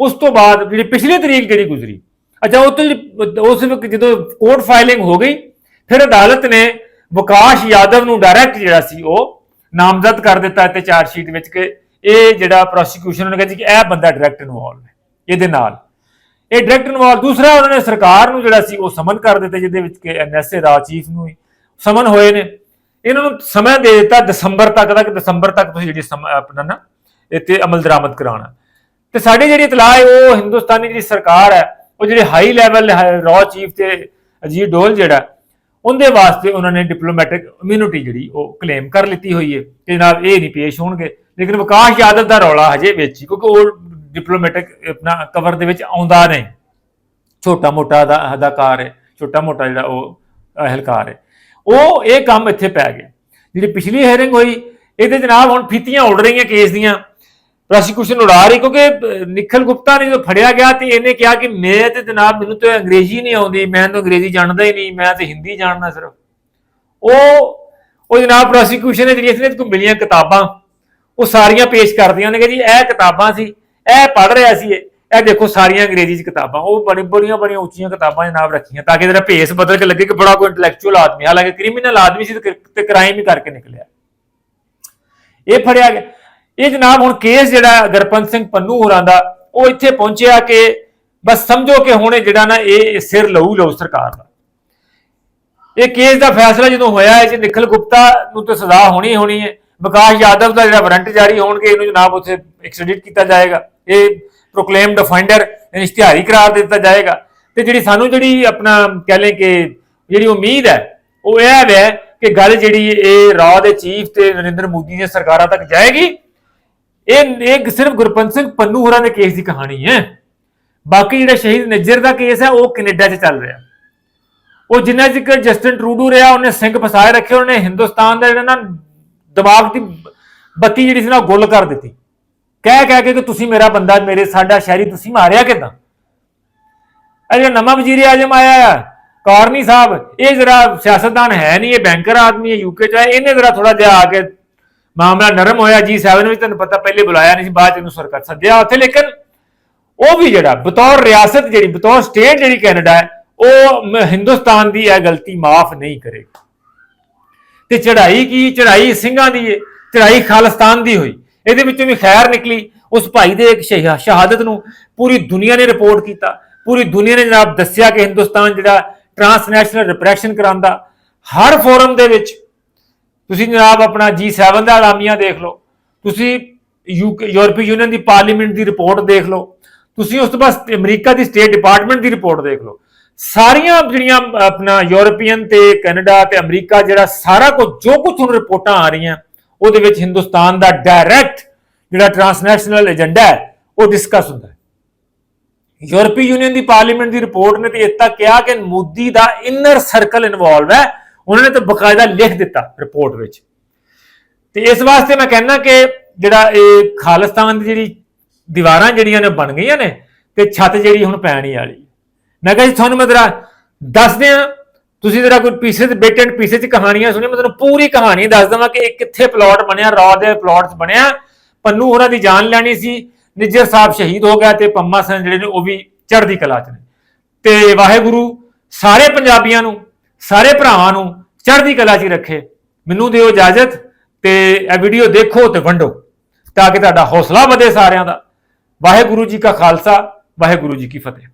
ਉਸ ਤੋਂ ਬਾਅਦ ਜਿਹੜੀ ਪਿਛਲੀ ਤਰੀਕ ਜਿਹੜੀ ਗੁਜ਼ਰੀ, ਅੱਛਾ ਉਹ ਤੋਂ ਜਿਹੜੀ- ਉਸ ਵਕਤ ਜਦੋਂ ਕੋਰਟ ਫਾਈਲਿੰਗ ਹੋ ਗਈ, ਫਿਰ ਅਦਾਲਤ ਨੇ ਵਿਕਾਸ ਯਾਦਵ ਨੂੰ ਡਾਇਰੈਕਟ ਜਿਹੜਾ ਸੀ, ਉਹ ਨਾਮਜ਼ਦ ਕਰ ਦਿੱਤਾ ਤੇ ਚਾਰਜ ਸ਼ੀਟ ਵਿੱਚ ਕਿ ਇਹ ਜਿਹੜਾ ਪ੍ਰੋਸੀਕਿਊਸ਼ਨ ਨੇ ਕਿਹਾ ਜੀ ਕਿ ਇਹ ਬੰਦਾ ਡਾਇਰੈਕਟ ਇਨਵੋਲਵ ਹੈ, ਇਹਦੇ ਨਾਲ। ਇਹ ਡਾਇਰੈਕਟ ਇਨਵੋਲਵ ਦੂਸਰਾ ਉਹਨਾਂ ਨੇ ਸਰਕਾਰ ਨੂੰ ਜਿਹੜਾ ਸੀ ਉਹ ਸਮਨ ਕਰ ਦਿੱਤਾ, ਜਿਹਦੇ ਵਿੱਚ ਕਿ ਐਨਐਸਏ ਰਾਜ ਚੀਫ ਨੂੰ ਸਮਨ ਹੋਏ ਨੇ। ਇਹਨਾਂ ਨੂੰ ਸਮਾਂ ਦੇ ਦਿੱਤਾ ਦਸੰਬਰ ਤੱਕ ਦਾ, ਕਿ ਦਸੰਬਰ ਤੱਕ ਤੁਸੀਂ ਜਿਹੜੀ ਸਮ- ਆਪਣਾ ਨਾ, ਇੱਥੇ ਅਮਲ ਦਰਾਮਦ ਕਰਾਉਣਾ। ਤੇ ਸਾਡੀ ਜਿਹੜੀ ਇਤਲਾਹ ਹੈ, ਉਹ ਹਿੰਦੁਸਤਾਨੀ ਜਿਹੜੀ ਸਰਕਾਰ ਹੈ, ਉਹ ਜਿਹੜੇ ਹਾਈ ਲੈਵਲ ਰॉ ਚੀਫ ਤੇ ਅਜੀਤ ਡੋਲ ਜਿਹੜਾ, ਉਹਦੇ ਵਾਸਤੇ ਉਹਨਾਂ ਨੇ ਡਿਪਲੋਮੈਟਿਕ ਇਮਿਊਨਿਟੀ ਜਿਹੜੀ, ਉਹ ਕਲੇਮ ਕਰ ਲਿੱਤੀ ਹੋਈ ਹੈ। ਕਿ ਜਨਾਬ ਇਹ ਨਹੀਂ ਪੇਸ਼ ਹੋਣਗੇ। ਲੇਕਿਨ ਵਿਕਾਸ ਯਾਦਵ ਦਾ ਰੌਲਾ ਹਜੇ ਵਿੱਚ ਹੀ ਕਿਉਂਕਿ ਉਹ ਡਿਪਲੋਮੈਟਿਕ ਆਪਣਾ ਕਵਰ ਦੇ ਵਿੱਚ ਆਉਂਦਾ ਨਹੀਂ। ਛੋਟਾ ਮੋਟਾ ਦਾ ਅਦਾਕਾਰ ਹੈ ਛੋਟਾ ਮੋਟਾ ਜਿਹੜਾ ਉਹ ਅਹਿਲਕਾਰ ਹੈ। ਉਹ ਇਹ ਕੰਮ ਇੱਥੇ ਪੈ ਗਿਆ। ਜਿਹੜੀ ਪਿਛਲੀ ਹੈਰਿੰਗ ਹੋਈ ਇਹਦੇ ਜਨਾਬ ਹੁਣ ਫੀਤੀਆਂ ਉੱਡ ਰਹੀਆਂ ਕੇਸ ਦੀਆਂ। ਪ੍ਰੋਸੀਕਿਊਸ਼ਨ ਉਡਾ ਰਹੀ ਕਿਉਂਕਿ ਅਹ, ਨਿਖਿਲ ਗੁਪਤਾ ਨੇ ਜਦੋਂ ਫੜਿਆ ਗਿਆ ਤੇ ਇਹਨੇ ਕਿਹਾ ਕਿ ਮੈਂ ਤੇ ਜਨਾਬ ਮੈਨੂੰ ਤਾਂ ਅੰਗਰੇਜ਼ੀ ਨਹੀਂ ਆਉਂਦੀ ਮੈਂ ਤਾਂ ਅੰਗਰੇਜ਼ੀ ਜਾਣਦਾ ਹੀ ਨਹੀਂ ਮੈਂ ਤਾਂ ਹਿੰਦੀ ਜਾਣਦਾ ਸਿਰਫ। ਉਹ ਉਹ ਜਨਾਬ ਪ੍ਰੋਸੀਕਿਊਸ਼ਨ ਨੇ ਜਿਹੜੀਆਂ ਇਸ ਨੇ ਮਿਲੀਆਂ ਕਿਤਾਬਾਂ। ਉਹ ਸਾਰੀਆਂ ਪੇਸ਼ ਕਰਦੀਆਂ ਨੇ ਕਿਹਾ ਜੀ ਇਹ ਕਿਤਾਬਾਂ ਸੀ, ਇਹ ਪੜ੍ਹ ਰਿਹਾ ਸੀ ਇਹ। ਦੇਖੋ ਸਾਰੀਆਂ ਅੰਗਰੇਜ਼ੀ ਚ ਕਿਤਾਬਾਂ, ਉਹ ਬੜੀ ਬੜੀਆਂ ਬੜੀਆਂ ਉੱਚੀਆਂ ਕਿਤਾਬਾਂ ਜਨਾਬ ਰੱਖੀਆਂ ਤਾਂ ਕਿ ਜਿਹੜਾ ਭੇਸ ਬਦਲ ਕੇ ਲੱਗੇ ਕਿ ਬੜਾ ਕੋਈ ਇੰਟੈਲੈਕਚੁਅਲ ਆਦਮੀ ਹਾਲਾਂਕਿ ਕ੍ਰਿਮੀਨਲ ਆਦਮੀ ਸੀ ਤੇ- ਕ੍ਰਾਈਮ ਹੀ ਕਰਕੇ ਨਿਕਲਿਆ। ਇਹ ਫੜਿਆ ਗਿਆ। ਇਹ ਜਨਾਬ ਹੁਣ ਕੇਸ ਜਿਹੜਾ ਗਰਪੰਤ ਸਿੰਘ ਪੰਨੂ ਹੋਰਾਂ ਦਾ, ਉਹ ਇੱਥੇ ਪਹੁੰਚਿਆ ਕਿ ਬਸ ਸਮਝੋ ਕਿ ਹੁਣ ਜਿਹੜਾ ਨਾ ਇਹ ਸਿਰ ਲਊ ਲਊ ਸਰਕਾਰ ਦਾ। ਇਹ ਕੇਸ ਦਾ ਫੈਸਲਾ ਜਦੋਂ ਹੋਇਆ ਹੈ ਕਿ ਨਿਖਿਲ ਗੁਪਤਾ ਨੂੰ ਤਾਂ ਸਜ਼ਾ ਹੋਣੀ ਹੋਣੀ ਹੈ। ਵਿਕਾਸ ਯਾਦਵ ਦਾ ਜਿਹੜਾ ਵਾਰੰਟ ਜਾਰੀ ਹੋਣਗੇ, ਇਹਨੂੰ ਜਨਾਬ ਉੱਥੇ ਐਕਸਟ੍ਰੈਡਿਟ ਕੀਤਾ ਜਾਏਗਾ। ਇਹ ਪ੍ਰੋਕਲੇਮਡ ਅਫੈਂਡਰ ਇਸ਼ਤਿਹਾਰੀ ਕਰਾਰ ਦਿੱਤਾ ਜਾਏਗਾ। ਤੇ ਜਿਹੜੀ ਸਾਨੂੰ ਜਿਹੜੀ ਆਪਣਾ ਕਹਿ ਲਏ ਕਿ ਜਿਹੜੀ ਉਮੀਦ ਹੈ, ਉਹ ਇਹ ਹੈ ਕਿ ਗੱਲ ਜਿਹੜੀ ਇਹ ਰਾਹ ਦੇ ਚੀਫ ਤੇ ਨਰਿੰਦਰ ਮੋਦੀ ਦੀਆਂ ਸਰਕਾਰਾਂ ਤੱਕ ਜਾਏਗੀ, ਇਹ ਇਹ ਸਿਰਫ ਗੁਰਪੰਤ ਸਿੰਘ ਪੰਨੂ ਹੋਰਾਂ ਦੇ ਕੇਸ ਦੀ ਕਹਾਣੀ ਹੈ। ਬਾਕੀ ਜਿਹੜਾ ਸ਼ਹੀਦ ਨਜਰ ਦਾ ਕੇਸ ਹੈ, ਉਹ ਕੈਨੇਡਾ 'ਚ ਚੱਲ ਰਿਹਾ। ਉਹ ਜਿੰਨਾ ਚਿਰ ਜਸਟਨ ਟਰੂਡੂ ਰਿਹਾ, ਉਹਨੇ ਸਿੰਘ ਫਸਾਏ ਰੱਖੇ, ਉਹਨੇ ਹਿੰਦੁਸਤਾਨ ਦਾ ਜਿਹੜਾ ਨਾ ਦਿਮਾਗ ਦੀ ਬੱਤੀ ਜਿਹੜੀ ਸੀ ਨਾ ਉਹ ਗੁੱਲ ਕਰ ਦਿੱਤੀ। ਕਹਿ ਕਹਿ ਕੇ ਕਿ ਤੁਸੀਂ ਮੇਰਾ ਬੰਦਾ, ਮੇਰੇ ਸਾਡਾ ਸ਼ਹਿਰੀ ਤੁਸੀਂ ਮਾਰਿਆ ਕਿਦਾਂ? ਇਹ ਜਿਹੜਾ ਨਵਾਂ ਵਜ਼ੀਰ ਆਜਮ ਆਇਆ ਆ, ਕਾਰਨੀ ਸਾਹਿਬ, ਇਹ ਜਰਾ ਸਿਆਸਤਦਾਨ ਹੈ ਨਹੀਂ, ਇਹ ਬੈਂਕਰ ਆਦਮੀ ਹੈ ਯੂਕੇ ਚ ਹੈ, ਇਹਨੇ ਜਰਾ ਥੋੜਾ ਜਿਹਾ ਆ ਕੇ ਮਾਮਲਾ ਨਰਮ ਹੋਇਆ ਜੀ 7 ਵਿੱਚ ਤੁਹਾਨੂੰ ਪਤਾ ਪਹਿਲੇ ਬੁਲਾਇਆ ਨਹੀਂ ਸੀ, ਬਾਅਦ ਚ ਇਹਨੂੰ ਸਰਕਾਰ ਸੱਦਿਆ ਉੱਥੇ, ਲੇਕਿਨ ਉਹ ਵੀ ਜਿਹੜਾ ਬਤੌਰ ਰਿਆਸਤ ਜਿਹੜੀ, ਬਤੌਰ ਸਟੇਟ ਜਿਹੜੀ ਕੈਨੇਡਾ ਹੈ, ਉਹ ਹਿੰਦੁਸਤਾਨ ਦੀ ਇਹ ਗਲਤੀ ਮਾਫ ਨਹੀਂ ਕਰੇਗਾ। ਤੇ ਚੜ੍ਹਾਈ ਕੀ? ਚੜ੍ਹਾਈ ਸਿੰਘਾਂ ਦੀ ਹੈ ਚੜ੍ਹਾਈ ਖਾਲਿਸਤਾਨ ਦੀ ਹੋਈ। ਇਹਦੇ ਵਿੱਚੋਂ ਵੀ ਖੈਰ ਨਿਕਲੀ। ਉਸ ਭਾਈ ਦੇ ਇੱਕ ਸ਼ਹਾਦਤ ਨੂੰ ਪੂਰੀ ਦੁਨੀਆ ਨੇ ਰਿਪੋਰਟ ਕੀਤਾ। ਪੂਰੀ ਦੁਨੀਆ ਨੇ ਜਨਾਬ ਦੱਸਿਆ ਕਿ ਹਿੰਦੁਸਤਾਨ ਜਿਹੜਾ ਟ੍ਰਾਂਸਨੈਸ਼ਨਲ ਰਿਪਰੈਸ਼ਨ ਕਰਾਂਦਾ। ਹਰ ਫੋਰਮ ਦੇ ਵਿੱਚ ਤੁਸੀਂ ਜਨਾਬ ਆਪਣਾ G7 ਦਾ ਐਲਾਮੀਆ ਦੇਖ ਲਓ। ਤੁਸੀਂ ਯੂਕੇ ਯੂਰਪੀ ਯੂਨੀਅਨ ਦੀ ਪਾਰਲੀਮੈਂਟ ਦੀ ਰਿਪੋਰਟ ਦੇਖ ਲਓ। ਤੁਸੀਂ ਉਸ ਤੋਂ ਬਾਅਦ ਅਮਰੀਕਾ ਦੀ ਸਟੇਟ ਡਿਪਾਰਟਮੈਂਟ ਦੀ ਰਿਪੋਰਟ ਦੇਖ ਲਓ। ਸਾਰੀਆਂ ਜਿਹੜੀਆਂ ਆਪਣਾ ਯੂਰਪੀਅਨ ਤੇ ਕੈਨੇਡਾ ਤੇ ਅਮਰੀਕਾ ਜਿਹੜਾ ਸਾਰਾ ਕੁਝ, ਜੋ ਕੁਝ ਹੁਣ ਰਿਪੋਰਟਾਂ ਆ ਰਹੀਆਂ, ਉਹਦੇ ਵਿੱਚ ਹਿੰਦੁਸਤਾਨ ਦਾ ਡਾਇਰੈਕਟ ਜਿਹੜਾ ਟ੍ਰਾਂਸਨੈਸ਼ਨਲ ਏਜੰਡਾ ਹੈ, ਉਹ ਡਿਸਕਸ ਹੁੰਦਾ ਹੈ। ਯੂਰਪੀ ਯੂਨੀਅਨ ਦੀ ਪਾਰਲੀਮੈਂਟ ਦੀ ਰਿਪੋਰਟ ਨੇ ਤੇ ਇਹ ਤੱਕ ਕਿਹਾ ਕਿ ਮੋਦੀ ਦਾ ਇਨਰ ਸਰਕਲ ਇਨਵੋਲਵ ਹੈ, ਉਹਨਾਂ ਨੇ ਤਾਂ ਬਕਾਇਦਾ ਲਿਖ ਦਿੱਤਾ ਰਿਪੋਰਟ ਵਿੱਚ। ਤੇ ਇਸ ਵਾਸਤੇ ਮੈਂ ਕਹਿੰਦਾ ਕਿ ਜਿਹੜਾ ਇਹ ਖਾਲਿਸਤਾਨ ਦੀ ਜਿਹੜੀ ਦੀਵਾਰਾਂ ਜਿਹੜੀਆਂ ਨੇ, ਬਣ ਗਈਆਂ ਨੇ, ਤੇ ਛੱਤ ਜਿਹੜੀ ਹੁਣ ਪੈਣੀ ਵਾਲੀ। ਮੈਂ ਕਿਹਾ ਜੀ, ਤੁਹਾਨੂੰ ਮੈਂ ਜਰਾ ਦੱਸਦੇ ਆ ਤੁਸੀਂ ਜਰਾ ਕੋਈ ਪੀਸੇ ਬਿਟ ਐਂਡ ਪੀਸੇ ਚ ਕਹਾਣੀਆਂ ਸੁਣੀਆਂ, ਮੈਂ ਤੁਹਾਨੂੰ ਪੂਰੀ ਕਹਾਣੀ ਦੱਸ ਦਵਾਂ ਕਿ ਇਹ ਕਿੱਥੇ ਪਲਾਟ ਬਣਿਆ ਰੌ ਦੇ ਪਲਾਟਸ ਬਣਿਆ। ਪੰਨੂ ਹੋਰਾਂ ਦੀ ਜਾਨ ਲੈਣੀ ਸੀ, ਨਿੱਜਰ ਸਾਹਿਬ ਸ਼ਹੀਦ ਹੋ ਗਿਆ ਤੇ ਪੰਮਾ ਸਨ ਜਿਹੜੇ ਨੇ ਉਹ ਵੀ ਚੜ੍ਹਦੀ ਕਲਾ ਚ ਨੇ। ਤੇ ਵਾਹਿਗੁਰੂ ਸਾਰੇ ਪੰਜਾਬੀਆਂ ਨੂੰ, ਸਾਰੇ ਭਰਾਵਾਂ ਨੂੰ ਚੜ੍ਹਦੀ ਕਲਾ 'ਚ ਹੀ ਰੱਖੇ। ਮੈਨੂੰ ਦਿਓ ਇਜਾਜ਼ਤ ਤੇ ਇਹ ਵੀਡੀਓ ਦੇਖੋ ਤੇ ਵੰਡੋ, ਤਾਂ ਕਿ ਤੁਹਾਡਾ ਹੌਸਲਾ ਵਧੇ ਸਾਰਿਆਂ ਦਾ। ਵਾਹਿਗੁਰੂ ਜੀ ਕਾ ਖਾਲਸਾ, ਵਾਹਿਗੁਰੂ ਜੀ ਕੀ ਫਤਿਹ।